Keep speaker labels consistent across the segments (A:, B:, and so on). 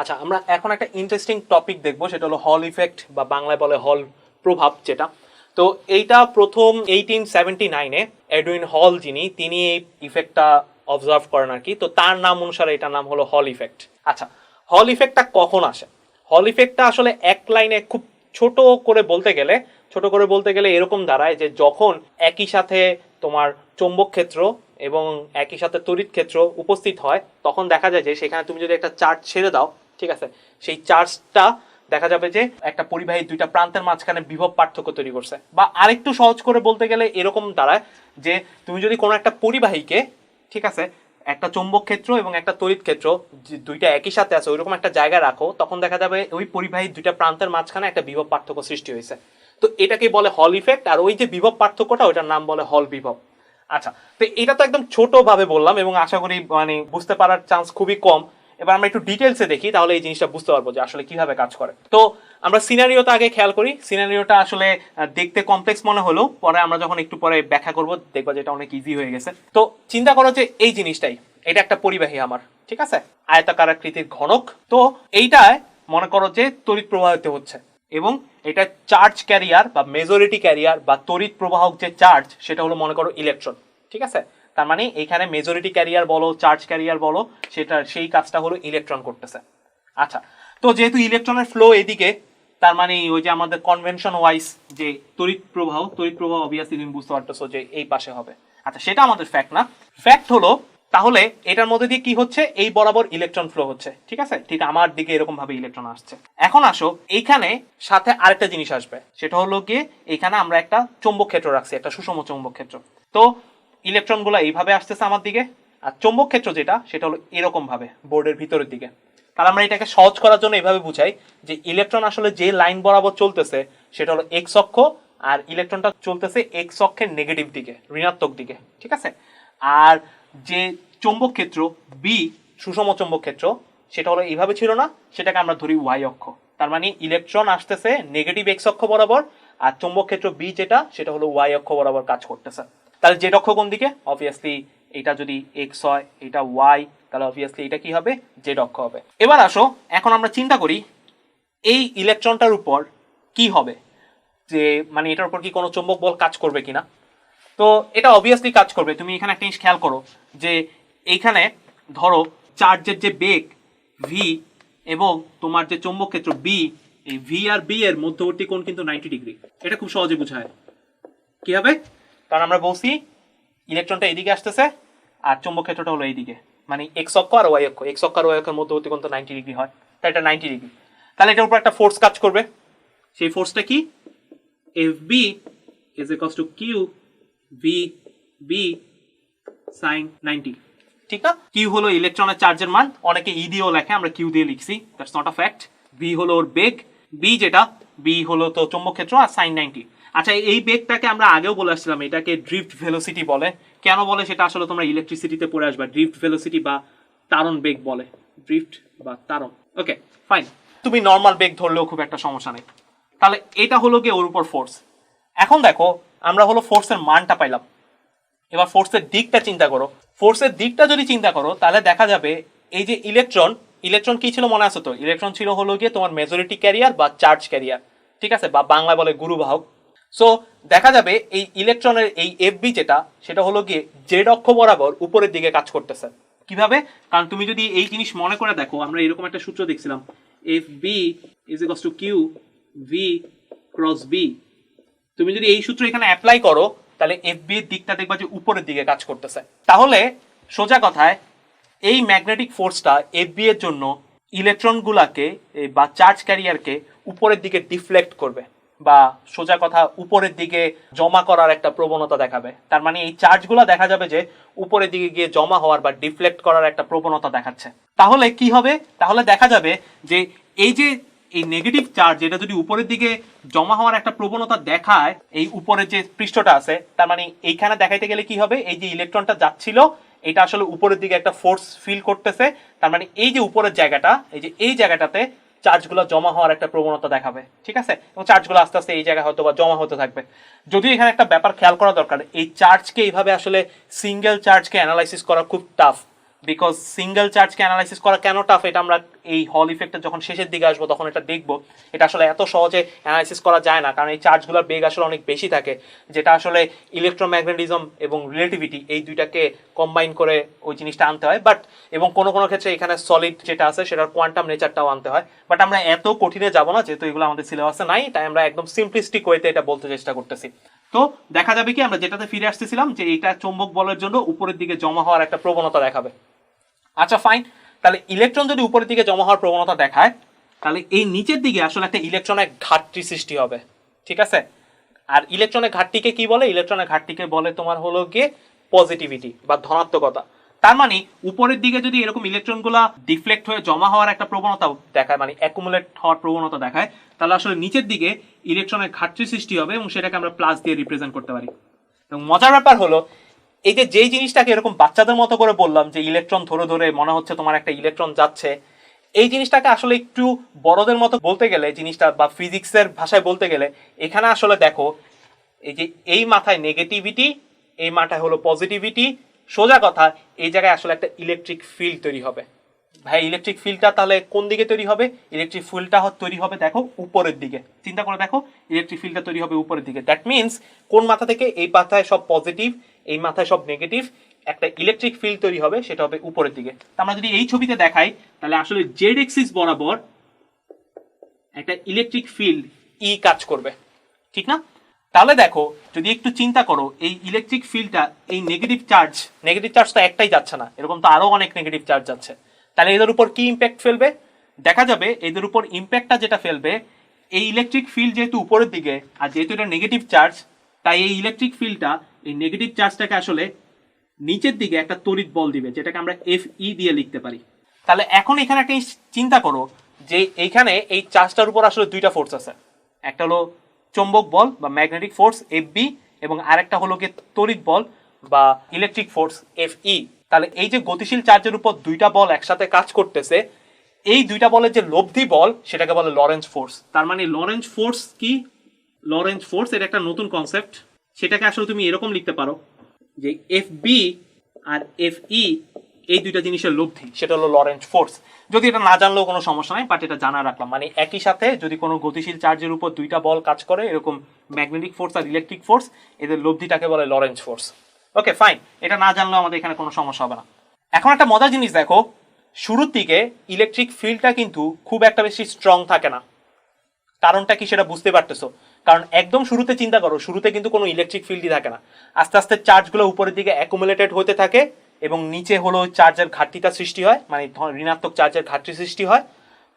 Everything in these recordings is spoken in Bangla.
A: আচ্ছা আমরা এখন একটা ইন্টারেস্টিং টপিক দেখব, সেটা হলো হল ইফেক্ট বা বাংলায় বলে হল প্রভাব যেটা। তো এইটা প্রথম এইটিন সেভেন্টি নাইনে এডুইন হল যিনি, তিনি এই ইফেক্টটা অবজার্ভ করেন আর কি। তো তার নাম অনুসারে এটার নাম হলো হল ইফেক্ট আচ্ছা হল ইফেক্টটা কখন আসে? হল ইফেক্টটা আসলে এক লাইনে খুব ছোট করে বলতে গেলে, ছোট করে বলতে গেলে এরকম দাঁড়ায় যে যখন একই সাথে তোমার চৌম্বক ক্ষেত্র এবং একই সাথে তড়িৎ ক্ষেত্র উপস্থিত হয়, তখন দেখা যায় যে সেখানে তুমি যদি একটা চার্জ ছেড়ে দাও ঠিক আছে? সেই চার্জটা দেখা যাবে যে একটা পরিবাহী দুইটা প্রান্তের মাঝখানে বিভব পার্থক্য তৈরি করছে। বা আরেকটু সহজ করে বলতে গেলে এরকম দাঁড়ায় যে তুমি যদি কোনো একটা পরিবাহীকে, ঠিক আছে, একটা চৌম্বক ক্ষেত্র এবং একটা তড়িৎ ক্ষেত্র দুইটা একই সাথে আছে, ওইরকম একটা জায়গায় রাখো, তখন দেখা যাবে ওই পরিবাহী দুইটা প্রান্তের মাঝখানে একটা বিভব পার্থক্য সৃষ্টি হয়েছে। তো এটাকে বলে হল ইফেক্ট আর ওই যে বিভব পার্থক্যটা, ওইটার নাম বলে হল বিভব। আচ্ছা তো এটা তো একদম ছোট ভাবে বললাম এবং আশা করি মানে বুঝতে পারার চান্স খুবই কম। এবার আমরা একটু ডিটেলসে দেখি, তাহলে এই জিনিসটা বুঝতে পারব যে আসলে কীভাবে কাজ করে। তো আমরা সিনারিওটা আগে খেয়াল করি। সিনারিওটা আসলে দেখতে কমপ্লেক্স মনে হলেও পরে আমরা যখন একটু পরে ব্যাখ্যা করব, দেখব যে এটা অনেক ইজি হয়ে গেছে। তো চিন্তা করো যে এই জিনিসটাই, এটা একটা পরিবাহী আমার ঠিক আছে? আয়তাকার আকৃতির ঘনক। তো এইটায় মনে করো যে তড়িৎ প্রবাহিত হচ্ছে এবং এটা চার্জ ক্যারিয়ার বা মেজরিটি ক্যারিয়ার বা তড়িৎ প্রবাহক যে চার্জ সেটা হলো মনে করো ইলেকট্রন ঠিক আছে? তার মানে এখানে মেজরিটি ক্যারিয়ার বলো চার্জ ক্যারিয়ার বলো, সেটা, সেই কাজটা হলো ইলেকট্রন করতেছে। আচ্ছা তো যেহেতু ইলেকট্রনের ফ্লো এদিকে, তার মানে ওই যে আমাদের কনভেনশন ওয়াইজ যে তড়িৎ প্রবাহ তড়িৎ প্রবাহ অবভিয়াসলি তুমি বুঝতে পারতেছো যে এই পাশে হবে। আচ্ছা সেটা আমাদের ফ্যাক্ট না। ফ্যাক্ট হলো, তাহলে এটার মধ্যে দিয়ে কি হচ্ছে? এই বরাবর ইলেকট্রন ফ্লো হচ্ছে, ঠিক আছে? ঠিক আমার দিকে এরকম ভাবে ইলেকট্রন আসছে। এখন আসো, এইখানে সাথে আরেকটা জিনিস আসবে। সেটা হলো গিয়ে, এখানে আমরা একটা চৌম্বক ক্ষেত্র রাখছি, একটা সুষম চৌম্বক ক্ষেত্র। তো ইলেকট্রনগুলো এইভাবে আসতেছে আমার দিকে, আর চৌম্বক ক্ষেত্র যেটা, সেটা হলো এরকম ভাবে, বোর্ডের ভিতরের দিকে। তাহলে আমরা এটাকে সহজ করার জন্য এইভাবে বুঝাই যে ইলেকট্রন আসলে যে লাইন বরাবর চলতেছে, সেটা হলো এক্স অক্ষ, আর ইলেকট্রনটা চলতেছে এক্স অক্ষের নেগেটিভ দিকে, ঋণাত্মক দিকে, ঠিক আছে? আর যে চৌম্বক ক্ষেত্র বি সুষম চৌম্বক ক্ষেত্র, সেটা হলো এইভাবে ছিল না, সেটাকে আমরা ধরি ওয়াই অক্ষ। তার মানে ইলেকট্রন আসতেছে নেগেটিভ এক্স অক্ষ বরাবর, আর চৌম্বক ক্ষেত্র বি যেটা, সেটা হলো ওয়াই অক্ষ বরাবর কাজ করতেছে। তাহলে জেড অক্ষ কোন দিকে? অবভিয়াসলি এটা যদি এক্স হয়, এটা ওয়াই তাহলে অবভিয়াসলি এটা কি হবে? জেড অক্ষ হবে। এবার আসো, এখন আমরা চিন্তা করি, এই ইলেকট্রনটার উপর কি হবে? যে মানে এটার উপর কি কোনো চৌম্বক বল কাজ করবে কিনা? তো এটা অবভিয়াসলি কাজ করবে। তুমি এখানে একটা জিনিস খেয়াল করো, যে এইখানে ধরো, চার্জের যে বেগ ভি এবং তোমার যে চৌম্বক ক্ষেত্র বি এই ভি আর বি এর মধ্যবর্তী কোণ কিন্তু নাইনটি ডিগ্রি এটা খুব সহজে বোঝায়। কি হবে? কারণ আমরা বলছি ইলেকট্রনটা এদিকে আসতেছে আর চৌম্বক ক্ষেত্রটা হলো এইদিকে। মানে এক্স অক্ষ আর ওয়াই অক্ষ। এক্স অক্ষ আর ওয়াই অক্ষের মধ্যবর্তী কোণ তো নাইনটি ডিগ্রি হয়। তাই এটা নাইনটি ডিগ্রি তাহলে এটার উপর একটা ফোর্স কাজ করবে। সেই ফোর্সটা কি? F B is equals to Q V B sine ninety ঠিক না? কিউ হলো ইলেকট্রনের চার্জের মান। অনেকে ই দিয়েও লেখে, আমরা কিউ দিয়ে লিখছি। That's not a fact B হলো ওর বেগ। বি যেটা বি হলো তো চৌম্বক ক্ষেত্র আর সাইন নাইনটি আচ্ছা এই বেগটাকে আমরা আগেও বলে আসছিলাম, এটাকে ড্রিফট ভেলোসিটি বলে। কেন বলে? সেটা আসলে তোমরা ইলেকট্রিসিটিতে পড়ে আসবে ড্রিফট ভেলোসিটি বা তারণ বেগ বলে। ড্রিফট বা তারণ। ওকে ফাইন তুমি নর্মাল বেগ ধরলেও খুব একটা সমস্যা নেই। তাহলে এটা হলো গিয়ে ওর উপর ফোর্স এখন দেখো, আমরা হলো ফোর্সের মানটা পাইলাম। এবার ফোর্সের দিকটা চিন্তা করো। ফোর্সের দিকটা যদি চিন্তা করো, তাহলে দেখা যাবে এই যে ইলেকট্রন ইলেকট্রন কি ছিল মনে আছে তো? ইলেকট্রন ছিল হলো গিয়ে তোমার মেজরিটি ক্যারিয়ার বা চার্জ ক্যারিয়ার ঠিক আছে? বা বাংলায় বলে গুরুবাহক। সো দেখা যাবে এই ইলেকট্রনের এই এফবি যেটা, সেটা হলো গিয়ে জেড অক্ষ বরাবর উপরের দিকে কাজ করতেছে। কীভাবে? কারণ তুমি যদি এই জিনিস মনে করে দেখো, আমরা এরকম একটা সূত্র দেখছিলাম। F B is equals to Q V cross B তুমি যদি এই সূত্র এখানে অ্যাপ্লাই করো, তাহলে এফ বি এর দিকটা দেখবা যে উপরের দিকে কাজ করতেছে। তাহলে, সোজা কথায়, এই ম্যাগনেটিক ফোর্সটা এফ বি এর জন্য ইলেকট্রনগুলাকে বা চার্জ ক্যারিয়ারকে উপরের দিকে ডিফ্লেক্ট করবে। বা সোজা কথা উপরের দিকে জমা করার একটা প্রবণতা দেখাবে। তার মানে এই চার্জগুলো দেখা যাবে যে উপরের দিকে গিয়ে জমা হওয়ার বা ডিফ্লেক্ট করার একটা প্রবণতা দেখাচ্ছে। তাহলে কি হবে? তাহলে দেখা যাবে যে এই যে এই নেগেটিভ চার্জ এটা যদি উপরের দিকে জমা হওয়ার একটা প্রবণতা দেখায়, এই উপরের যে পৃষ্ঠটা আছে, তার মানে এইখানে দেখাইতে গেলে কি হবে? এই যে ইলেকট্রনটা যাচ্ছিল, এটা আসলে উপরের দিকে একটা ফোর্স ফিল করতেছে। তার মানে এই যে উপরের জায়গাটা, এই যে এই জায়গাটাতে চার্জগুলো জমা হওয়ার একটা প্রবণতা দেখাবে, ঠিক আছে? এবং চার্জগুলো আস্তে আস্তে এই জায়গায় হয়তো বা জমা হতে থাকবে। যদিও এখানে একটা ব্যাপার খেয়াল করা দরকার, এই চার্জকে এইভাবে আসলে সিঙ্গেল চার্জকে অ্যানালাইসিস করা খুব টাফ বিকজ সিঙ্গেল চার্জকে অ্যানালাইসিস করা কেন টাফ এটা আমরা এই হল ইফেক্টের যখন শেষের দিকে আসব, তখন এটা দেখব। এটা আসলে এত সহজে অ্যানালাইসিস করা যায় না, কারণ এই চার্জগুলোর বেগ আসলে অনেক বেশি থাকে, যেটা আসলে ইলেকট্রোম্যাগনেটিজম এবং রিলেটিভিটি এই দুইটাকে কম্বাইন করে ওই জিনিসটা আনতে হয়। বাট এবং কোনো কোনো ক্ষেত্রে এখানে সলিড যেটা আছে, সেটার কোয়ান্টাম নেচারটাও আনতে হয়। বাট আমরা এত কঠিনে যাব না, যেহেতু এগুলো আমাদের সিলেবাসে নাই, তাই আমরা একদম সিম্পলিস্টিক ওয়েতে এটা বলতে চেষ্টা করতেছি। তো দেখা যাবে কি, আমরা যেটাতে ফিরে আসতেছিলাম, যে এটা চৌম্বক বলের জন্য উপরের দিকে জমা হওয়ার একটা প্রবণতা দেখাবে। আচ্ছা ফাইন তাহলে ইলেকট্রন যদি উপরের দিকে জমা হওয়ার প্রবণতা দেখায়, তাহলে এই নিচের দিকে আসলে একটা ইলেকট্রনের ঘাটতি সৃষ্টি হবে। ঠিক আছে? আর ইলেকট্রনের ঘাটতিকে কি বলে? ইলেকট্রনের ঘাটতিকে বলে তোমার হলো গিয়ে পজিটিভিটি বা ধনাত্মকতা। তার মানে উপরের দিকে যদি এরকম ইলেকট্রনগুলো ডিফ্লেক্ট হয়ে জমা হওয়ার একটা প্রবণতা দেখায় মানে অ্যাকুমুলেট হওয়ার প্রবণতা দেখায়, তাহলে আসলে নিচের দিকে ইলেকট্রনের ঘাটতি সৃষ্টি হবে এবং সেটাকে আমরা প্লাস দিয়ে রিপ্রেজেন্ট করতে পারি। এবং মজার ব্যাপার হলো এই যে যেই জিনিসটাকে এরকম বাচ্চাদের মতো করে বললাম, যে ইলেকট্রন ধরে ধরে মনে হচ্ছে তোমার একটা ইলেকট্রন যাচ্ছে, এই জিনিসটাকে আসলে একটু বড়দের মতো বলতে গেলে, জিনিসটা বা ফিজিক্সের ভাষায় বলতে গেলে, এখানে আসলে দেখো, এই যে এই মাথায় নেগেটিভিটি এই মাথায় হলো পজিটিভিটি সোজা কথা, এই জায়গায় আসলে একটা ইলেকট্রিক ফিল্ড তৈরি হবে। ভাই ইলেকট্রিক ফিল্ডটা তাহলে কোন দিকে তৈরি হবে? ইলেকট্রিক ফিল্ডটা তৈরি হবে দেখো উপরের দিকে। চিন্তা করে দেখো ইলেকট্রিক ফিল্ডটা তৈরি হবে উপরের দিকে। দ্যাট মিনস কোন মাথা থেকে এই মাথায় সব পজিটিভ এই মাথায় সব নেগেটিভ একটা ইলেকট্রিক ফিল্ড তৈরি হবে, সেটা হবে উপরের দিকে। আমরা যদি এই ছবিতে দেখাই, তাহলে আসলে জেড এক্সিস বরাবর একটা ইলেকট্রিক ফিল্ড ই কাজ করবে। ঠিক না? তাহলে দেখো, যদি একটু চিন্তা করো, এই ইলেকট্রিক ফিল্ডটা এই নেগেটিভ চার্জ নেগেটিভ চার্জ তো একটাই যাচ্ছে না, এরকম তো আরও অনেক নেগেটিভ চার্জ যাচ্ছে তাহলে এদের উপর কি ইম্প্যাক্ট ফেলবে? দেখা যাবে এদের উপর ইম্প্যাক্টটা যেটা ফেলবে, এই ইলেকট্রিক ফিল্ড যেহেতু উপরের দিকে, আর যেহেতু এটা নেগেটিভ চার্জ তাই এই ইলেকট্রিক ফিল্ডটা এই নেগেটিভ চার্জটাকে আসলে নিচের দিকে একটা তড়িৎ বল দিবে, যেটাকে আমরা এফ ই দিয়ে লিখতে পারি। তাহলে এখন এখানে একটা চিন্তা করো যে এইখানে এই চার্জটার উপর আসলে দুইটা ফোর্স আছে। একটা হলো চৌম্বক বল বা ম্যাগনেটিক ফোর্স এফ বি এবং আরেকটা হলো গিয়ে তড়িৎ বল বা ইলেকট্রিক ফোর্স এফ ই তাহলে এই যে গতিশীল চার্জের উপর দুইটা বল একসাথে কাজ করতেছে, এই দুইটা বলের যে লব্ধি বল, সেটাকে বলে লরেন্স ফোর্স তার মানে লরেন্স ফোর্স কি? লরেন্স ফোর্স এটা একটা নতুন কনসেপ্ট সেটাকে আসলে তুমি এরকম লিখতে পারো যে এফ বি আর এফ ই এই দুইটা জিনিসের লব্ধি, সেটা হলো লরেন্স ফোর্স যদি এটা না জানলেও কোনো সমস্যা নাই বাট এটা জানা রাখলাম। মানে একই সাথে যদি কোনো গতিশীল চার্জের উপর দুইটা বল কাজ করে, এরকম ম্যাগনেটিক ফোর্স আর ইলেকট্রিক ফোর্স এদের লব্ধিটাকে বলে লরেন্স ফোর্স ওকে ফাইন এটা না জানলেও আমাদের এখানে কোনো সমস্যা হবে না। এখন একটা মজার জিনিস দেখো, শুরুর দিকে ইলেকট্রিক ফিল্ডটা কিন্তু খুব একটা বেশি স্ট্রং থাকে না। কারণটা কি সেটা বুঝতে পারতেছো? কারণ একদম শুরুতে চিন্তা করো, শুরুতে কিন্তু কোনো ইলেকট্রিক ফিল্ডই থাকে না। আস্তে আস্তে চার্জগুলো উপরের দিকে অ্যাকুমুলেটেড হতে থাকে এবং নিচে হলো চার্জের ঘাটতিটা সৃষ্টি হয় মানে ঋণাত্মক চার্জের ঘাটতি সৃষ্টি হয়,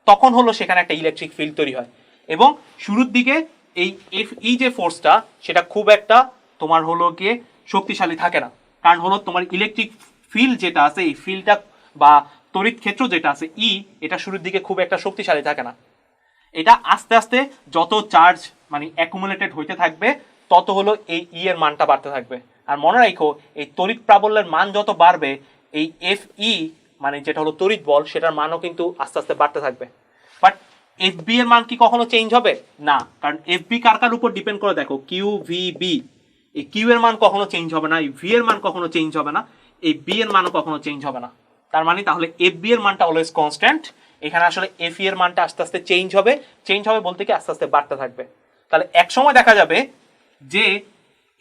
A: তখন হলো সেখানে একটা ইলেকট্রিক ফিল্ড তৈরি হয়। এবং শুরুর দিকে এই এফ ই যে ফোর্সটা সেটা খুব একটা তোমার হলো গিয়ে শক্তিশালী থাকে না। কারণ হলো তোমার ইলেকট্রিক ফিল্ড যেটা আছে, এই ফিল্ডটা বা তড়িৎ ক্ষেত্র যেটা আছে ই এটা শুরুর দিকে খুব একটা শক্তিশালী থাকে না। এটা আস্তে আস্তে যত চার্জ মানে অ্যাকুমুলেটেড হইতে থাকবে, তত হলো এই ই এর মানটা বাড়তে থাকবে। আর মনে রাখো এই তড়িৎ প্রাবল্যের মান যত বাড়বে, এই এফ ই মানে যেটা হলো তড়িৎ বল, সেটার মানও কিন্তু আস্তে আস্তে বাড়তে থাকবে। বাট এফ বি এর মান কি কখনো চেঞ্জ হবে? না, কারণ এফ বি কার কার উপর ডিপেন্ড করে দেখো? কিউ ভি বি এই কিউ এর মান কখনো চেঞ্জ হবে না, এই ভি এর মান কখনো চেঞ্জ হবে না, এই বি এর মানও কখনো চেঞ্জ হবে না। তার মানে তাহলে এফ বি এর মানটা অলওয়েজ কনস্ট্যান্ট এখানে আসলে এফ ই এর মানটা আস্তে আস্তে চেঞ্জ হবে চেঞ্জ হবে বলতে কি আস্তে আস্তে বাড়তে থাকবে। তাহলে একসময় দেখা যাবে যে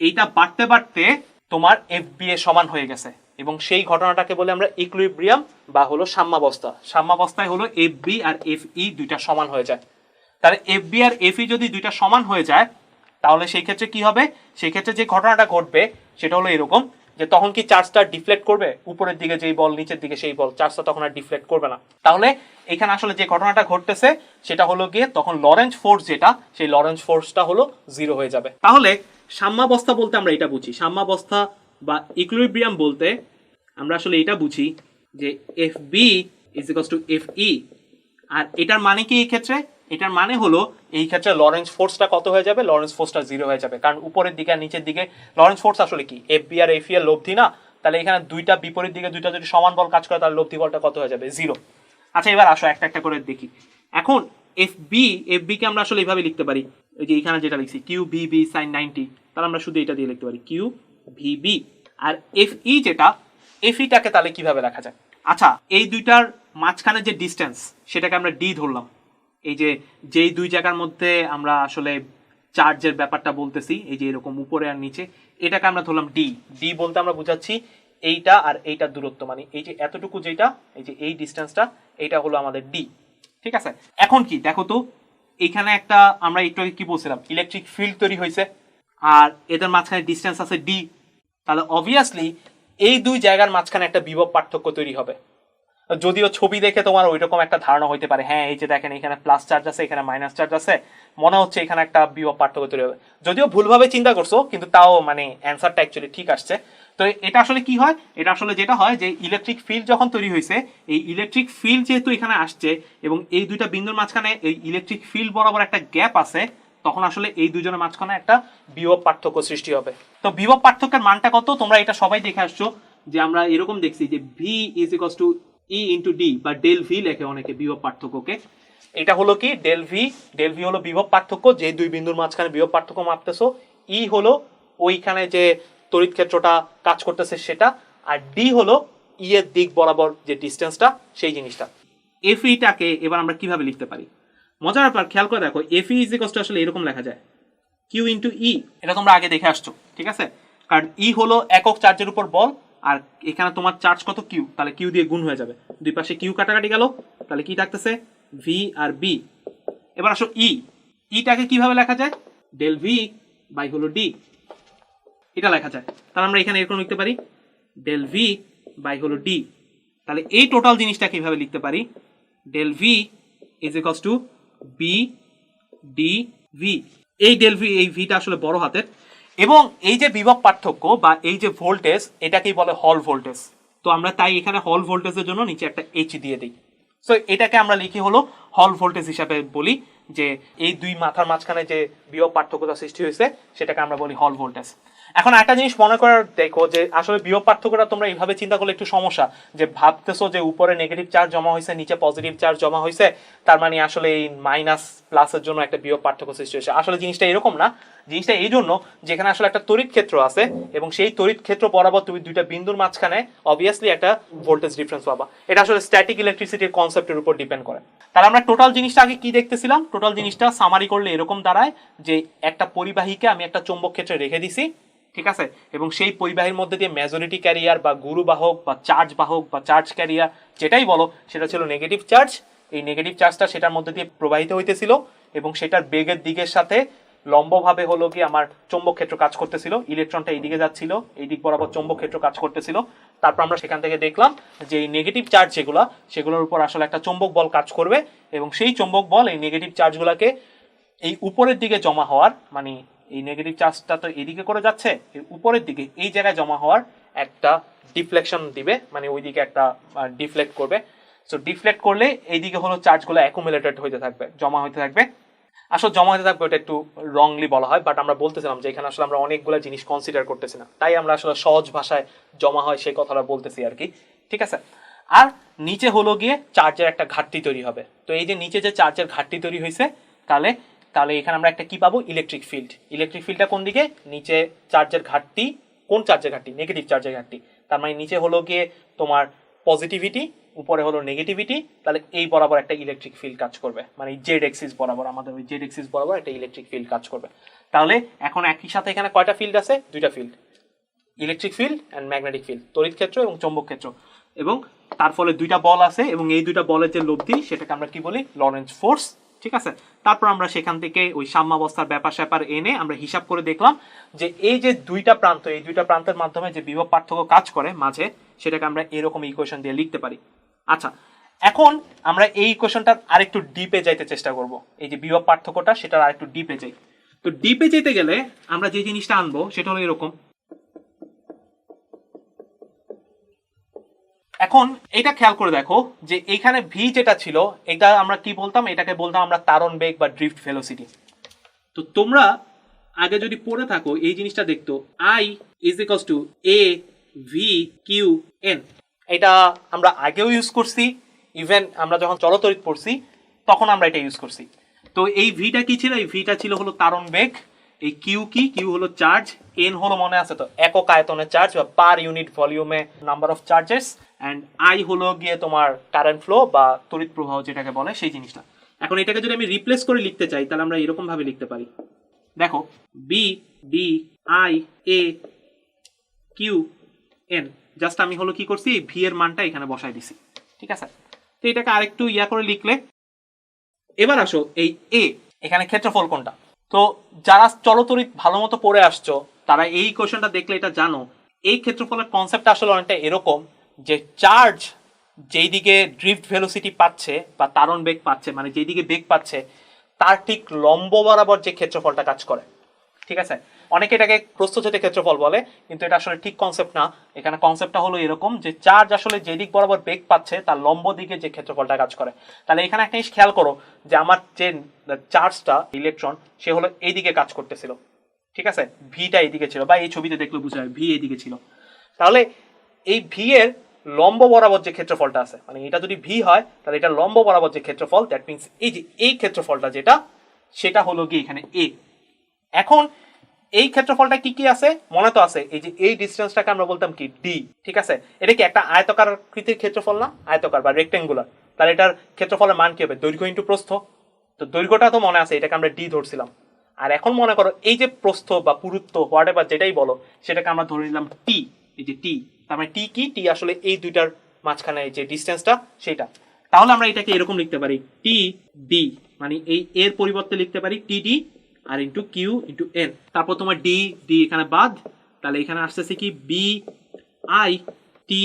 A: এইটা বাড়তে বাড়তে তোমার এফ এর সমান হয়ে গেছে। এবং সেই ঘটনাটাকে বলে আমরা ইকুইব্রিয়াম বা হলো সাম্যাবস্থা। সাম্যাবস্থায় হলো এফ বি আর এফ ই দুইটা সমান হয়ে যায়। তাহলে এফ বি আর এফ ই যদি দুইটা সমান হয়ে যায়, তাহলে সেই ক্ষেত্রে কি হবে? সেই ক্ষেত্রে যে ঘটনাটা ঘটবে, সেটা হলো এরকম যে তখন কি চার্জটা ডিফ্লেক্ট করবে? উপরের দিকে যেই বল, নিচের দিকে সেই বল, চার্জটা তখন আর ডিফ্লেক্ট করবে না। তাহলে এখানে আসলে যে ঘটনাটা ঘটতেছে, সেটা হলো গিয়ে তখন লরেন্স ফোর্স যেটা, সেই লরেন্স ফোর্সটা হলো জিরো হয়ে যাবে। তাহলে সাম্যাবস্থা বলতে আমরা এটা বুঝি। সাম্যাবস্থা বা ইকুইলিব্রিয়াম বলতে আমরা আসলে এটা বুঝি যে F B is equals to F E আর এটার মানে কি এই ক্ষেত্রে? এটার মানে হলো এই ক্ষেত্রে লরেন্স ফোর্সটা কত হয়ে যাবে? লরেন্স ফোর্সটা জিরো হয়ে যাবে। কারণ উপরের দিকে আর নিচের দিকে লরেন্স ফোর্স আসলে কি? এফ বি আর এফ এর লব্ধি না? তাহলে এখানে দুইটা বিপরীত দিকে দুইটা যদি সমান বল কাজ করে, তাহলে লব্ধি বলটা কত হয়ে যাবে? জিরো আচ্ছা এবার আসো একটা একটা করে দেখি। এখন এফ বি এফ বি কে আমরা আসলে এইভাবে লিখতে পারি। এই যে এখানে যেটা লিখছি Q V B sine ninety তাহলে আমরা শুধু এটা দিয়ে লিখতে পারি কিউ ভি বি আর এফ ই যেটা এফ ইটাকে তাহলে কীভাবে রাখা যায়? আচ্ছা এই দুইটার মাঝখানে যে ডিস্টেন্স সেটাকে আমরা ডি ধরলাম। এই যে, যেই দুই জায়গার মধ্যে আমরা আসলে চার্জের ব্যাপারটা বলতেছি, এই যে এরকম উপরে আর নিচে, এটাকে আমরা ধরলাম ডি ডি বলতে আমরা বুঝাচ্ছি এইটা আর এইটার দূরত্ব মানে এই যে এতটুকু যেটা, এই যে এই ডিস্টেন্সটা এইটা হলো আমাদের ডি ঠিক আছে? এখন কি? দেখো তো, এখানে একটা আমরা একটু আগে কি বলছিলাম? ইলেকট্রিক ফিল্ড তৈরি হয়েছে, আর এদের মাঝখানে ডিস্টেন্স আছে ডি তাহলে অবভিয়াসলি এই দুই জায়গার মাঝখানে একটা বিভব পার্থক্য তৈরি হবে। যদিও ছবি দেখে তোমার ওইরকম একটা ধারণা হইতে পারে হ্যাঁ এই যে দেখেন এখানে প্লাস চার্জ আছে, এখানে মাইনাস চার্জ আছে, মনে হচ্ছে এখানে একটা বিভব পার্থক্য তৈরি হবে। যদিও ভুলভাবে চিন্তা করছ, কিন্তু তাও মানে অ্যান্সারটা অ্যাকচুয়ালি ঠিক আসছে। তো এটা আসলে কি হয়? এটা আসলে যেটা হয় যে ইলেকট্রিক ফিল্ড যখন তৈরি হয়েছে এই ইলেকট্রিক ফিল্ড যেহেতু এখানে আসছে এবং এই দুইটা বিন্দুর মাঝখানে এই ইলেকট্রিক ফিল্ড বরাবর একটা গ্যাপ আছে, তখন আসলে এই দুজনের মাঝখানে একটা বিভব পার্থক্য সৃষ্টি হবে। তো বিভব পার্থক্যের মানটা কত? তোমরা এটা সবাই দেখে আসছো যে আমরা এরকম দেখছি যে V is equals to E into D বা ডেল ভি লেখে অনেকে বিভব পার্থক্যকে। এটা হলো কি? ডেল ভি ডেল ভি হলো বিভব পার্থক্য, যে দুই বিন্দুর মাঝখানে বিভব পার্থক্য মাপতেছো। ই হলো ওইখানে যে তড়িৎ ক্ষেত্রটা কাজ করতেছে সেটা, আর ডি হলো ই এর দিক বরাবর যে ডিস্টেন্সটা, সেই জিনিসটা। এফ ইটাকে এবার আমরা কীভাবে লিখতে পারি? মজার ব্যাপার, খেয়াল করে দেখো এফ ই ইজ ইকস আসলে এরকম লেখা যায়। কিউ ইন্টু ই এটা তোমরা আগে দেখে আসছো, ঠিক আছে? কারণ ই হলো একক চার্জের উপর বল আর এখানে তোমার চার্জ কত কিউ তাহলে কিউ দিয়ে গুণ হয়ে যাবে। দুই পাশে কিউ কাটাকাটি গেল, তাহলে কি থাকতেছে? ভি আর বি এবার আসো ই ইটাকে কীভাবে লেখা যায়? ডেল ভি বাই হলো ডি এটা লেখা যায়। তাহলে আমরা এখানে এরকম লিখতে পারি ডেল ভি বাই হলো ডি তাহলে এই টোটাল জিনিসটা কীভাবে লিখতে পারি del V is equals to B D V এই ডেল ভি এই ভিটা আসলে বড় হাতের। এবং এই যে বিভব পার্থক্য বা এই যে ভোল্টেজ এটাকেই বলে হল ভোল্টেজ তো আমরা তাই এখানে হল ভোল্টেজের জন্য নিচে একটা এইচ দিয়ে দিই। সো এটাকে আমরা লিখি হলো হল ভোল্টেজ হিসাবে বলি যে এই দুই মাথার মাঝখানে যে বিভব পার্থক্যতা সৃষ্টি হয়েছে, সেটাকে আমরা বলি হল ভোল্টেজ এখন একটা জিনিস মনে করার দেখো যে আসলে বিভব পার্থক্যটা তোমরা এইভাবে চিন্তা করলে একটু সমস্যা, যে ভাবতেছো যে উপরে নেগেটিভ চার্জ জমা হয়েছে, নিচে পজিটিভ চার্জ জমা হয়েছে, তার মানে আসলে এই মাইনাস প্লাসের জন্য একটা বিভব পার্থক্য সৃষ্টি হয়েছে। আসলে জিনিসটা এরকম না, জিনিসটা এই জন্য যেখানে আসলে একটা তড়িৎ ক্ষেত্র আছে এবং সেই তড়িৎ ক্ষেত্র বরাবর তুমি দুইটা বিন্দুর মাঝখানে অবভিয়াসলি একটা ভোল্টেজ ডিফারেন্স পাবা। এটা আসলে স্ট্যাটিক ইলেকট্রিসিটির কনসেপ্টের উপর ডিপেন্ড করে। তাহলে আমরা টোটাল জিনিসটা আগে কি দেখতেছিলাম? টোটাল জিনিসটা সামারি করলে এরকম দাঁড়ায় যে একটা পরিবাহীকে আমি একটা চৌম্বক ক্ষেত্রে রেখে দিছি ঠিক আছে? এবং সেই পরিবাহীর মধ্যে দিয়ে মেজরিটি ক্যারিয়ার বা গুরু বাহক বা চার্জ বাহক বা চার্জ ক্যারিয়ার যেটাই বলো, সেটা ছিল নেগেটিভ চার্জ এই নেগেটিভ চার্জটা সেটার মধ্যে দিয়ে প্রবাহিত হইতেছিল এবং সেটার বেগের দিকের সাথে লম্বভাবে হলো কি আমার চৌম্বক ক্ষেত্র কাজ করতেছিল। ইলেকট্রনটা এইদিকে যাচ্ছিল এই দিক বরাবর চৌম্বক ক্ষেত্র কাজ করতেছিল। তারপর আমরা সেখান থেকে দেখলাম যে এই নেগেটিভ চার্জ যেগুলো, সেগুলোর উপর আসলে একটা চৌম্বক বল কাজ করবে এবং সেই চৌম্বক বল এই নেগেটিভ চার্জগুলোকে এই উপরের দিকে জমা হওয়ার মানে এই নেগেটিভ চার্জটা তো এদিকে করে যাচ্ছে উপরের দিকে এই জায়গায় জমা হওয়ার একটা ডিফ্লেকশন দিবে মানে ওইদিকে একটা ডিফ্লেক্ট করবে। সো ডিফ্লেক্ট করলে এইদিকে হলো চার্জগুলো অ্যাকুমুলেটেড হইতে থাকবে, জমা হইতে থাকবে। আসলে জমা হতে থাকবে ওটা একটু রংলি বলা হয় বাট আমরা বলতেছিলাম যে এখানে আসলে আমরা অনেকগুলো জিনিস কনসিডার করতেছি না। তাই আমরা আসলে সহজ ভাষায় জমা হয় সেই কথাটা বলতেছি আর কি। ঠিক আছে? আর নিচে হলো গিয়ে চার্জের একটা ঘাটতি তৈরি হবে। তো এই যে নিচে যে চার্জের ঘাটতি তৈরি হয়েছে তাহলে তাহলে এখানে আমরা একটা কি পাবো? ইলেকট্রিক ফিল্ড ইলেকট্রিক ফিল্ডটা কোন দিকে? নিচে চার্জের ঘাটতি। কোন চার্জের ঘাটতি? নেগেটিভ চার্জের ঘাটতি। তার মানে নিচে হলো গিয়ে তোমার পজিটিভিটি উপরে হলো নেগেটিভিটি তাহলে এই বরাবর একটা ইলেকট্রিক ফিল্ড কাজ করবে। মানে জেড এক্সিস বরাবর, আমাদের ওই জেড এক্সিস বরাবর একটা ইলেকট্রিক ফিল্ড কাজ করবে। তাহলে এখন একই সাথে এখানে কয়টা ফিল্ড আছে? দুইটা field electric field and magnetic field তড়িৎ ক্ষেত্র এবং চৌম্বক ক্ষেত্র। এবং তার ফলে দুইটা বল আছে এবং এই দুইটা বলের যে লব্ধি, সেটাকে আমরা কি বলি? লরেন্স ফোর্স ঠিক আছে? তারপর আমরা সেখান থেকে ওই সাম্যাবস্থার ব্যাপার স্যাপার এনে আমরা হিসাব করে দেখলাম যে এই যে দুইটা প্রান্ত, এই দুইটা প্রান্তের মাধ্যমে যে বিভব পার্থক্য কাজ করে মাঝে, সেটাকে আমরা এরকম ইকুয়েশন দিয়ে লিখতে পারি। আচ্ছা এখন আমরা এই ইকুয়েশনটার আরেকটু ডিপে যাইতে চেষ্টা করব। এই যে বিভব পার্থক্যটা, সেটার আরেকটু ডিপে যাই। তো ডিপে যেতে গেলে আমরা যে জিনিসটা আনব, সেটা হলো এরকম। এখন এটা খেয়াল করে দেখো যে এইখানে ভি যেটা ছিল, এটা আমরা কি বলতাম? এটাকে বলতাম আমরা তারণ বেগ বা ড্রিফট ভেলোসিটি তো তোমরা আগে যদি পড়ে থাকো, এই জিনিসটা দেখতো I is equals to A V Q N এটা আমরা আগেও ইউজ করছি ইভেন আমরা যখন চলতরিৎ পড়ছি, তখন আমরা এটা ইউজ করছি। তো এই ভিটা কি ছিল? এই ভিটা ছিল হলো তারণ বেগ। এই কিউ কি? কিউ হলো চার্জ এন হলো মনে আছে তো, একক আয়তনের চার্জ বা per unit ভলিউমে number of charges and I হলো গিয়ে তোমার কারেন্ট ফ্লো বা তড়িৎ প্রবাহ যেটাকে বলে সেই জিনিসটা। এখন এটাকে যদি আমি রিপ্লেস করে লিখতে চাই, তাহলে আমরা এরকম ভাবে লিখতে পারি। দেখো B D I A Q N just আমি হলো কি করছি? ভি এর মানটা এখানে বসাই দিছি। ঠিক আছে? তো এটাকে আরেকটু ইয়া করে লিখলে। এবার আসো এই এ এখানে ক্ষেত্রফল কোনটা? তো যারা চলতরিৎ ভালো মতো পড়ে আসছো, তারা এই কোশ্চেনটা দেখলে এটা জানো। এই ক্ষেত্রফলের কনসেপ্ট আসলে অনেকটা এরকম। যে চার্জ যেই দিকে ড্রিফট ভেলোসিটি পাচ্ছে বা তারণ বেগ পাচ্ছে মানে যেই দিকে বেগ পাচ্ছে, তার ঠিক লম্ব বরাবর যে ক্ষেত্রফলটা কাজ করে। ঠিক আছে? অনেকে এটাকে প্রস্থচ্ছেদ ক্ষেত্রফল বলে, কিন্তু এটা আসলে ঠিক কনসেপ্ট না। এখানে কনসেপ্টটা হলো এরকম যে চার্জ আসলে যে দিক বরাবর বেগ পাচ্ছে, তার লম্ব দিকে যে ক্ষেত্রফলটা কাজ করে। তাহলে এখানে একটা জিনিস খেয়াল করো যে আমার যে চার্জটা ইলেকট্রন সে হলো এই দিকে কাজ করতেছিল। ঠিক আছে? ভিটা এইদিকে ছিল বা এই ছবিতে দেখলে বুঝা যায় ভি এইদিকে ছিল। তাহলে এই ভি এর লম্ব বরাবর যে ক্ষেত্রফলটা আছে মানে এটা যদি ভি হয়, তাহলে এটা লম্ব বরাবর যে ক্ষেত্রফল দ্যাট মিনস এই যে এই ক্ষেত্রফলটা যেটা, সেটা হলো গিয়ে এখানে এ এখন এই ক্ষেত্রফলটা কি কি আছে? মনে তো আছে, এই যে এই ডিস্টেন্সটাকে আমরা বলতাম কি? ডি ঠিক আছে? এটা কি একটা আয়তকার আকৃতির ক্ষেত্রফল না? আয়তকার বা রেক্টেঙ্গুলার তাহলে এটার ক্ষেত্রফলের মান কি হবে? দৈর্ঘ্য ইন্টু প্রস্থ। তো দৈর্ঘ্যটা তো মনে আছে, এটাকে আমরা ডি ধরছিলাম। আর এখন মনে করো, এই যে প্রস্থ বা পুরুত্ব হোয়াট এভার যেটাই বলো, সেটাকে আমরা ধরে নিলাম টি এই যে টি তার মানে টি কি? টি আসলে এই দুইটার মাঝখানে যে ডিস্টেন্সটা সেটা তাহলে আমরা এটাকে এরকম লিখতে পারি টি ডি মানে এই এর পরিবর্তে লিখতে পারি টি ডি আর ইন্টু কিউ ইন্টু এন তারপর তোমার ডি ডি এখানে বাদ, তাহলে এখানে আসতেছে কি B I T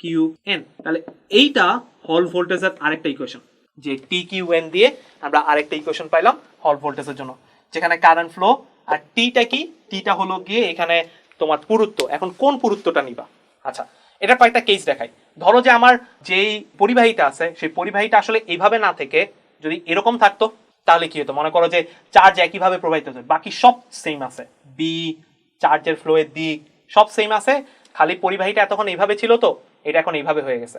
A: Q N তাহলে এইটা হল ভোল্টেজের আরেকটা ইকুয়েশন যে টি কিউ এন দিয়ে আমরা আরেকটা ইকুয়েশন পাইলাম হল ভোল্টেজের জন্য। যেখানে কারেন্ট ফ্লো আর টিটা কি? টিটা হলো গিয়ে এখানে তোমার পুরুত্ব। এখন কোন পুরুত্বটা নিবা? আচ্ছা এটা কয়েকটা কেস দেখাই। ধরো যে আমার যেই পরিবাহীটা আছে, সেই পরিবাহীটা আসলে এইভাবে না থেকে যদি এরকম থাকতো, তাহলে কি হতো? মনে করো যে চার্জ একইভাবে প্রবাহিত হতো, বাকি সব সেম আছে। বি চার্জের ফ্লো এর দিক, সব সেম আছে, খালি পরিবাহীটা এতক্ষণ এইভাবে ছিল তো, এটা এখন এইভাবে হয়ে গেছে।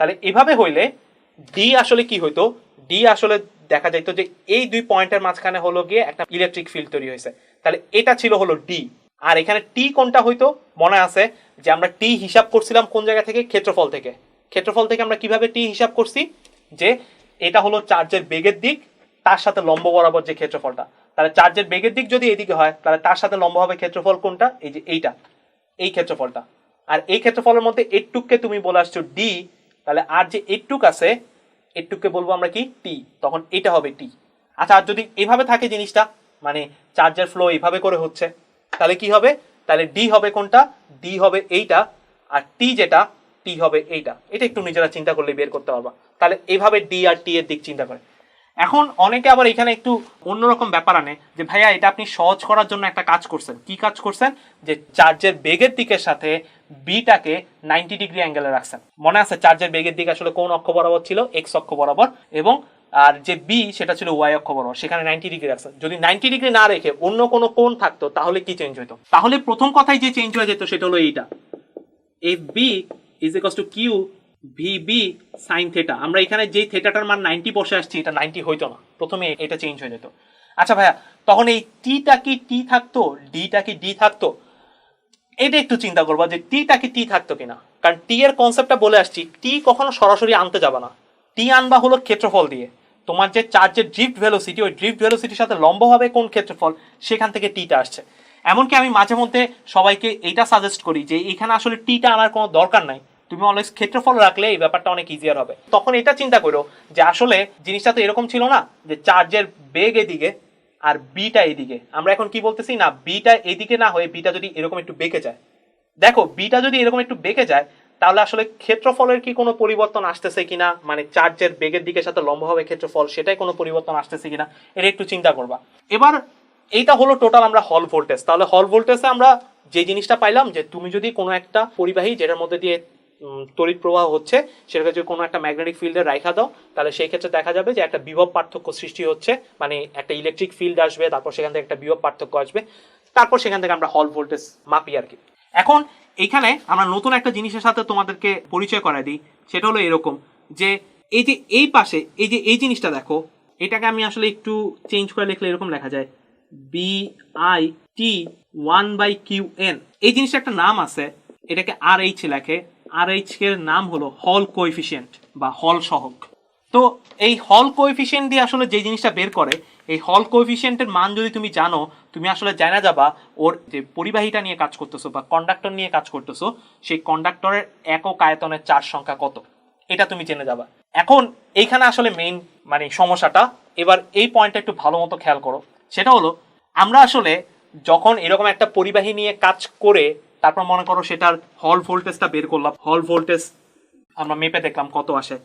A: তাহলে এভাবে হইলে ডি আসলে কি হইতো? ডি আসলে দেখা যাইতো যে এই দুই পয়েন্টের মাঝখানে হলো গিয়ে একটা ইলেকট্রিক ফিল্ড তৈরি হয়েছে তাহলে এটা ছিল হলো ডি আর এখানে টি কোনটা হইতো? মনে আছে যে আমরা টি হিসাব করছিলাম কোন জায়গা থেকে? ক্ষেত্রফল থেকে। ক্ষেত্রফল থেকে আমরা কীভাবে টি হিসাব করছি? যে এটা হলো চার্জের বেগের দিক, তার সাথে লম্ব বরাবর যে ক্ষেত্রফলটা। তাহলে চার্জের বেগের দিক যদি এদিকে হয়, তাহলে তার সাথে লম্ব হবে ক্ষেত্রফল কোনটা? এই যে এইটা, এই ক্ষেত্রফলটা। আর এই ক্ষেত্রফলের মধ্যে এইটুককে তুমি বলে আসছো ডি তাহলে আর যে এইটুক আছে এইটুককে বলব আমরা কি? টি তখন এটা হবে টি আচ্ছা আর যদি এভাবে থাকে জিনিসটা মানে চার্জের ফ্লো এইভাবে করে হচ্ছে তাহলে কি হবে? তাহলে ডি হবে কোনটা? ডি হবে এইটা, আর টি যেটা টি হবে এইটা। এটা একটু নিজেরা চিন্তা করলে বের করতে পারবা। তাহলে এইভাবে ডি আর টি এর দিক চিন্তা করে। এখন অনেকে আবার এখানে একটু অন্যরকম ব্যাপার আনে যে, ভাইয়া, এটা আপনি সহজ করার জন্য একটা কাজ করছেন। কি কাজ করছেন? যে, চার্জের বেগের দিকের সাথে বিটাকে নাইনটি ডিগ্রি অ্যাঙ্গেলে রাখছেন। মনে আছে চার্জের বেগের দিক আসলে কোন অক্ষ বরাবর ছিল? এক্স অক্ষ বরাবর এবং আর যে বি সেটা ছিল ওয়াই অক্ষ বরাবর সেখানে নাইনটি ডিগ্রি রাখছেন যদি নাইনটি ডিগ্রি না রেখে অন্য কোনো কোণ থাকতো, তাহলে কি চেঞ্জ হতো তাহলে প্রথম কথাই যে চেঞ্জ হয়ে যেত, সেটা হলো এইটা। F B is equals to Q V B sine theta আমরা এখানে যে থেটাটার মান নাইনটি বসে আসছি, এটা নাইনটি হইতো না। প্রথমে এটা চেঞ্জ হয়ে যেত। আচ্ছা ভাইয়া, তখন এই টিটা কি টি থাকতো? ডিটা কি ডি থাকতো? এটা একটু চিন্তা করব যে টিটা কি টি থাকতো কিনা। কারণ টি এর কনসেপ্টটা বলে আসছি টি কখনো সরাসরি আনতে যাবে না। টি আনবা হলো ক্ষেত্রফল দিয়ে। তোমার যে চার্জের ড্রিফট ভেলোসিটি ওই ড্রিফট ভেলোসিটির সাথে লম্বভাবে কোন ক্ষেত্রফল, সেখান থেকে টিটা আসছে। এমনকি আমি মাঝে মধ্যে সবাইকে এইটা সাজেস্ট করি যে এখানে আসলে টিটা আনার কোনো দরকার নাই। তুমি অলওয়েজ ক্ষেত্রফল রাখলে এই ব্যাপারটা অনেক ইজিয়ার হবে। তখন এটা চিন্তা করো যে আসলে জিনিসটা তো এরকম ছিল না যে চার্জের বেগ এদিকে আর বিটা এদিকে। আমরা এখন কি বলতেছি? না বিটা এদিকে না হয়ে বিটা যদি এরকম একটু বেঁকে যায়। দেখো বিটা যদি এরকম একটু বেঁকে যায় তাহলে আসলে ক্ষেত্রফলের কি কোনো পরিবর্তন আসতেছে কিনা? মানে চার্জের বেগের দিকের সাথে লম্বভাবে ক্ষেত্রফল, সেটাই কোনো পরিবর্তন আসতেছে কিনা? এটা একটু চিন্তা করবা। এবার এইটা হলো টোটাল আমরা হল ভোল্টেজ তাহলে হল ভোল্টেজে আমরা যে জিনিসটা পাইলাম যে তুমি যদি কোনো একটা পরিবাহী যেটার মধ্যে দিয়ে তড়িৎ প্রবাহ হচ্ছে সেটাকে যদি কোনো একটা ম্যাগনেটিক ফিল্ডে রাখা দাও, তাহলে সেই ক্ষেত্রে দেখা যাবে যে একটা বিভব পার্থক্য সৃষ্টি হচ্ছে। মানে একটা ইলেকট্রিক ফিল্ড আসবে, তারপর সেখান থেকে একটা বিভব পার্থক্য আসবে। তারপর সেখান থেকে আমরা হল ভোল্টেজ মাপি আর কি। এখন এখানে আমরা নতুন একটা জিনিসের সাথে তোমাদেরকে পরিচয় করাই দিই, সেটা হলো এরকম যে এই যে এই পাশে, এই যে এই জিনিসটা দেখো, এটাকে আমি আসলে একটু চেঞ্জ করে লিখলে এরকম লেখা যায় B I T one by Q N এই জিনিসটা একটা নাম আছে, এটাকে আর এইচ লেখে। আর এইচ এর নাম হলো হল কোএফিসিয়েন্ট বা হল সহগ। তো এই হল কোএফিসিয়েন্ট দিয়ে আসলে যে জিনিসটা বের করে এই হল কোএফিসিয়েন্টের মান যদি তুমি জানো, তুমি আসলে জানা যাবা ওর যে পরিবাহিতা নিয়ে কাজ করতেছো বা কন্ডাক্টর নিয়ে কাজ করতেছো, সেই কন্ডাক্টরের একক আয়তনের চার সংখ্যা কত? এটা তুমি জেনে যাবা। এখন এইখানে আসলে মেইন মানে সমস্যাটা, এবার এই পয়েন্টটা একটু ভালো মতো খেয়াল করো। সেটা হলো, আমরা আসলে যখন এরকম একটা পরিবাহী নিয়ে কাজ করে, তারপর মনে করো সেটার হল ভোল্টেজটা বের করলাম। হল ভোল্টেজ আমরা মেপে দেখলাম কত আসে।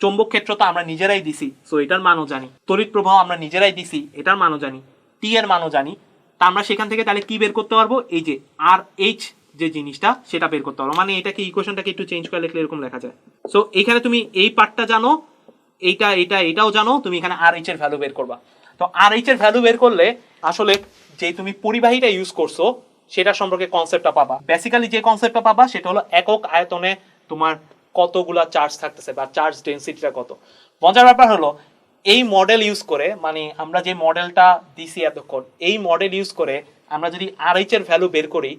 A: চৌম্বক ক্ষেত্র তো আমরা নিজেরাই দিছি সো এটার মানও জানি। তড়িৎ প্রবাহ আমরা নিজেরাই দিছি, এটার মানও জানি। টি এর মানও জানি। তা আমরা সেখান থেকে তাহলে কি বের করতে পারব? এই যে আর এইচ যে জিনিসটা, সেটা বের করতে পারব। মানে এটাকে ইকুয়েশনটাকে একটু চেঞ্জ করে লিখলে এরকম লেখা যায়। সো এইখানে তুমি এই পার্টটা জানো, এইটা, এটা, এটাও জানো, তুমি এখানে আর এইচ এর ভ্যালু বের করবা। তো আর এইচ এর ভ্যালু বের করলে আসলে যে তুমি পরিবাহীটা ইউজ করছ, সেটা সম্পর্কে কনসেপ্টটা পাবা। বেসিক্যালি যে কনসেপ্টটা পাবা, সেটা হলো একক আয়তনে তোমার কতগুলা চার্জ থাকতেছে বা চার্জ ডেন্সিটিটা কত? মজার ব্যাপার হলো, এই মডেল ইউজ করে মানে আমরা যে মডেলটা দিছি এতক্ষণ, এই মডেল ইউজ করে আমরা যদি আর এইচ এর ভ্যালু বের করি,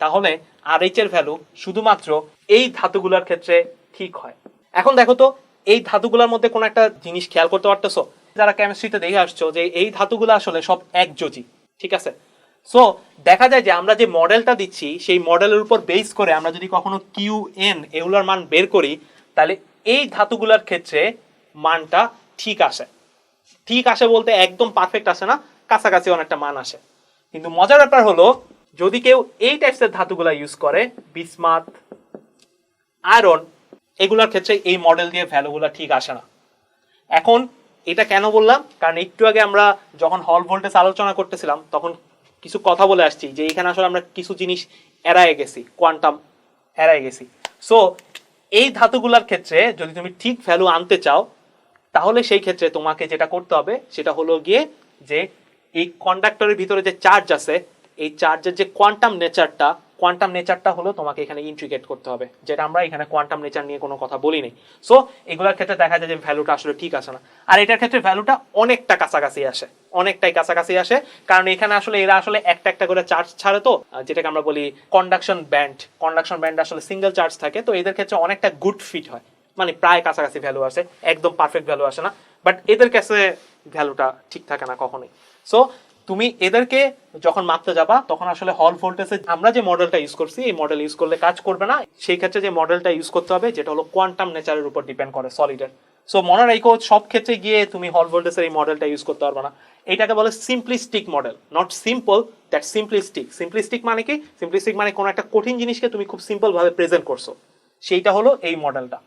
A: তাহলে আর এইচ এর ভ্যালু শুধুমাত্র এই ধাতুগুলোর ক্ষেত্রে ঠিক হয়। এখন দেখো তো, এই ধাতুগুলোর মধ্যে কোনো একটা জিনিস খেয়াল করতে পারতেছো? যারা কেমিস্ট্রিতে দেখে আসছো যে এই ধাতুগুলো আসলে সব একযোজি, ঠিক আছে? সো দেখা যায় যে আমরা যে মডেলটা দিচ্ছি, সেই মডেলের উপর বেস করে আমরা যদি কখনো কিউ এন এগুলোর মান বের করি, তাহলে এই ধাতুগুলোর ক্ষেত্রে মানটা ঠিক আসে। ঠিক আসে বলতে একদম পারফেক্ট আসে না, কাছাকাছি অনেকটা মান আসে। কিন্তু মজার ব্যাপার হলো, যদি কেউ এই টাইপসের ধাতুগুলা ইউজ করে, বিসমাত আয়রন এগুলোর ক্ষেত্রে এই মডেল দিয়ে ভ্যালুগুলো ঠিক আসে না। এখন এটা কেন বললাম? কারণ একটু আগে আমরা যখন হল ভোল্টেজ আলোচনা করতেছিলাম, তখন কিছু কথা বলে আসছি যে এখানে আসলে আমরা কিছু জিনিস এড়ায় গেছি কোয়ান্টাম এড়ায় গেছি। সো এই ধাতুগুলার ক্ষেত্রে যদি তুমি ঠিক ভ্যালু আনতে চাও, তাহলে সেই ক্ষেত্রে তোমাকে যেটা করতে হবে, সেটা হলো গিয়ে যে এই কন্ডাক্টরের ভিতরে যে চার্জ আছে, এই চার্জের যে কোয়ান্টাম নেচারটা কোয়ান্টাম নেচারটা হলো তোমাকে এখানে ইন্ট্রিগেট করতে হবে, যেটা আমরা এখানে কোয়ান্টাম নেচার নিয়ে কোনো কথা বলি নাই সো এগুলোর ক্ষেত্রে দেখা যায় যে ভ্যালুটা আসলে ঠিক আসে না। আর এটার ক্ষেত্রে ভ্যালুটা অনেকটা কাছাকাছি আসে, অনেকটাই কাছাকাছি আসে, কারণ এখানে আসলে এরা আসলে একটা একটা করে চার্জ ছাড়ে তো যেটাকে আমরা বলি কন্ডাকশন ব্যান্ড কন্ডাকশন ব্যান্ড আসলে সিঙ্গেল চার্জ থাকে, তো এদের ক্ষেত্রে অনেকটা গুড ফিট হয়। মানে প্রায় কাছাকাছি ভ্যালু আসে, একদম পারফেক্ট ভ্যালু আসে না। বাট এদের কাছে ভ্যালুটা ঠিক থাকে না কখনোই। সো তুমি এদেরকে যখন মাপতে যাবা, তখন আসলে হল ভোল্টেজে আমরা যে মডেলটা ইউজ করছি, এই মডেল ইউজ করলে কাজ করবে না। সেই ক্ষেত্রে যে মডেলটা ইউজ করতে হবে, যেটা হলো কোয়ান্টাম নেচারের উপর ডিপেন্ড করে সলিডের সো মনে রাখো, সব ক্ষেত্রে গিয়ে তুমি হল ভোল্টেজের এই মডেলটা ইউজ করতে পারবে না। এটাকে বলে simplistic model not simple that simplistic simplistic মানে কি? সিম্পলিস্টিক মানে কোনো একটা কঠিন জিনিসকে তুমি খুব সিম্পল ভাবে প্রেজেন্ট করছ। সেইটা হলো এই মডেলটা